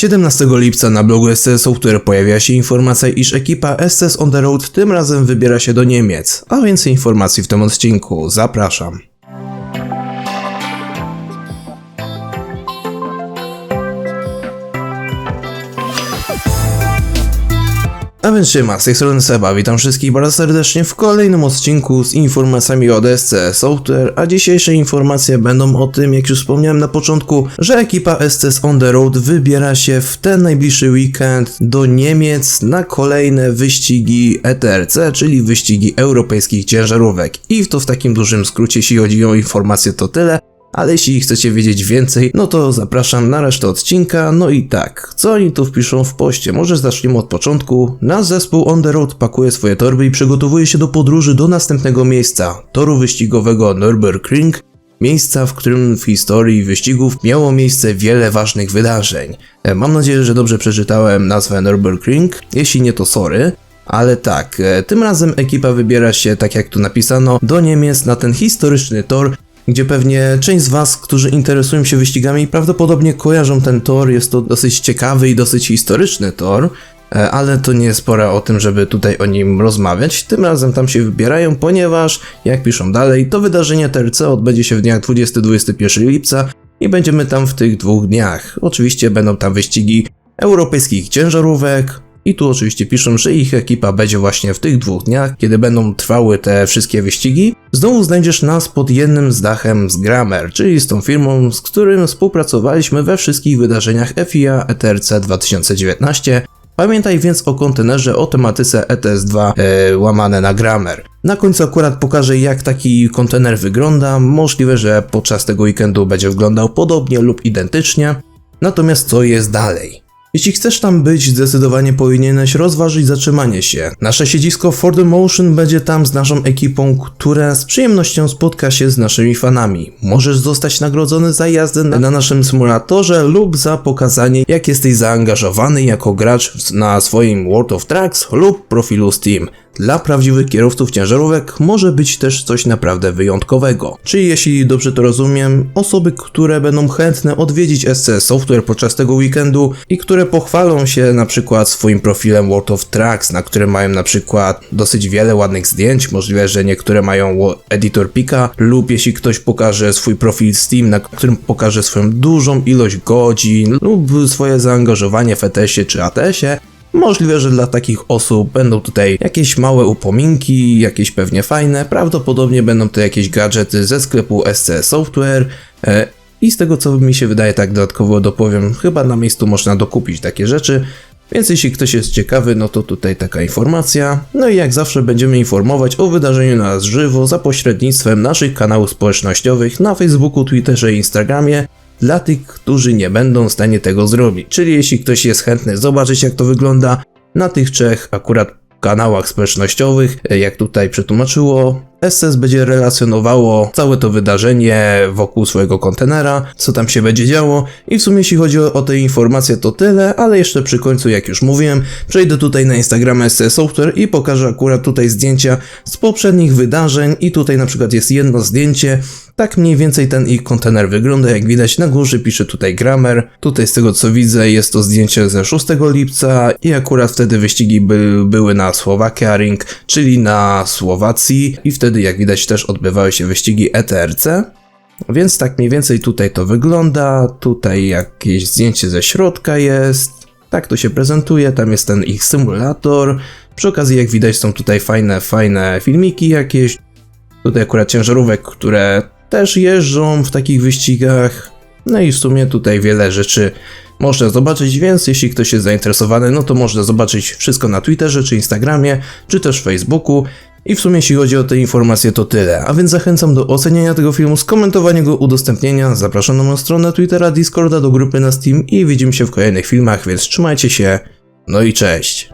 17 lipca na blogu SCS Software pojawia się informacja, iż ekipa SCS On The Road tym razem wybiera się do Niemiec. A więcej informacji w tym odcinku. Zapraszam. A więc siema, z tej strony Seba, witam wszystkich bardzo serdecznie w kolejnym odcinku z informacjami o SC Software, a dzisiejsze informacje będą o tym, jak już wspomniałem na początku, że ekipa SCS On The Road wybiera się w ten najbliższy weekend do Niemiec na kolejne wyścigi ETRC, czyli wyścigi europejskich ciężarówek. I to w takim dużym skrócie, jeśli chodzi o informacje to tyle, ale jeśli chcecie wiedzieć więcej, no to zapraszam na resztę odcinka. No i tak, co oni tu wpiszą w poście? Może zaczniemy od początku. Nasz zespół On The Road pakuje swoje torby i przygotowuje się do podróży do następnego miejsca, toru wyścigowego Nürburgring, miejsca, w którym w historii wyścigów miało miejsce wiele ważnych wydarzeń. E, Mam nadzieję, że dobrze przeczytałem nazwę Nürburgring, jeśli nie to sorry. Ale tak, e, tym razem ekipa wybiera się, tak jak tu napisano, do Niemiec na ten historyczny tor, gdzie pewnie część z Was, którzy interesują się wyścigami, prawdopodobnie kojarzą ten tor. Jest to dosyć ciekawy i dosyć historyczny tor, e, ale to nie jest pora o tym, żeby tutaj o nim rozmawiać. Tym razem tam się wybierają, ponieważ, jak piszą dalej, to wydarzenie TRC odbędzie się w dniach 20-21 lipca i będziemy tam w tych dwóch dniach. Oczywiście będą tam wyścigi europejskich ciężarówek, i tu oczywiście piszą, że ich ekipa będzie właśnie w tych dwóch dniach, kiedy będą trwały te wszystkie wyścigi. Znowu znajdziesz nas pod jednym z dachem z Grammer, czyli z tą firmą, z którym współpracowaliśmy we wszystkich wydarzeniach FIA ETRC 2019. Pamiętaj więc o kontenerze o tematyce ETS2 e, łamane na Grammer. Na końcu akurat pokażę jak taki kontener wygląda. Możliwe, że podczas tego weekendu będzie wyglądał podobnie lub identycznie. Natomiast co jest dalej? Jeśli chcesz tam być, zdecydowanie powinieneś rozważyć zatrzymanie się. Nasze siedzisko Ford Motion będzie tam z naszą ekipą, która z przyjemnością spotka się z naszymi fanami. Możesz zostać nagrodzony za jazdę na, na naszym symulatorze lub za pokazanie, jak jesteś zaangażowany jako gracz na swoim World of Trucks lub profilu Steam. Dla prawdziwych kierowców ciężarówek może być też coś naprawdę wyjątkowego. Czyli jeśli dobrze to rozumiem, osoby, które będą chętne odwiedzić SC Software podczas tego weekendu i które pochwalą się na przykład swoim profilem World of Trucks, na którym mają na przykład dosyć wiele ładnych zdjęć, możliwe, że niektóre mają editor pika, lub jeśli ktoś pokaże swój profil Steam, na którym pokaże swoją dużą ilość godzin lub swoje zaangażowanie w ETS-ie czy ATS-ie, Możliwe, że dla takich osób będą tutaj jakieś małe upominki, jakieś pewnie fajne, prawdopodobnie będą to jakieś gadżety ze sklepu SC Software. E, I z tego co mi się wydaje, tak dodatkowo dopowiem, chyba na miejscu można dokupić takie rzeczy. Więc jeśli ktoś jest ciekawy, no to tutaj taka informacja. No i jak zawsze będziemy informować o wydarzeniu na żywo za pośrednictwem naszych kanałów społecznościowych na Facebooku, Twitterze i Instagramie dla tych, którzy nie będą w stanie tego zrobić. Czyli jeśli ktoś jest chętny zobaczyć jak to wygląda na tych trzech akurat kanałach społecznościowych, e, jak tutaj przetłumaczyło, SS będzie relacjonowało całe to wydarzenie wokół swojego kontenera, co tam się będzie działo. I w sumie jeśli chodzi o, o te informacje to tyle, ale jeszcze przy końcu jak już mówiłem, przejdę tutaj na Instagrama SC Software i pokażę akurat tutaj zdjęcia z poprzednich wydarzeń. I tutaj na przykład jest jedno zdjęcie, tak mniej więcej ten ich kontener wygląda, jak widać. Na górze pisze tutaj Grammer. Tutaj z tego co widzę jest to zdjęcie ze 6 lipca. I akurat wtedy wyścigi by, były na Słowakia Ring, czyli na Słowacji. I wtedy jak widać też odbywały się wyścigi ETRC. Więc tak mniej więcej tutaj to wygląda, tutaj jakieś zdjęcie ze środka jest, tak to się prezentuje, tam jest ten ich symulator. Przy okazji jak widać są tutaj fajne, fajne filmiki jakieś, Tutaj akurat ciężarówek, które też jeżdżą w takich wyścigach. No i w sumie tutaj wiele rzeczy można zobaczyć, więc jeśli ktoś jest zainteresowany, no to można zobaczyć wszystko na Twitterze, czy Instagramie, czy też Facebooku. I w sumie jeśli chodzi o te informacje to tyle, a więc zachęcam do oceniania tego filmu, skomentowania go, udostępnienia, zapraszam na moją stronę Twittera, Discorda, do grupy na Steam i widzimy się w kolejnych filmach, więc trzymajcie się, no i cześć!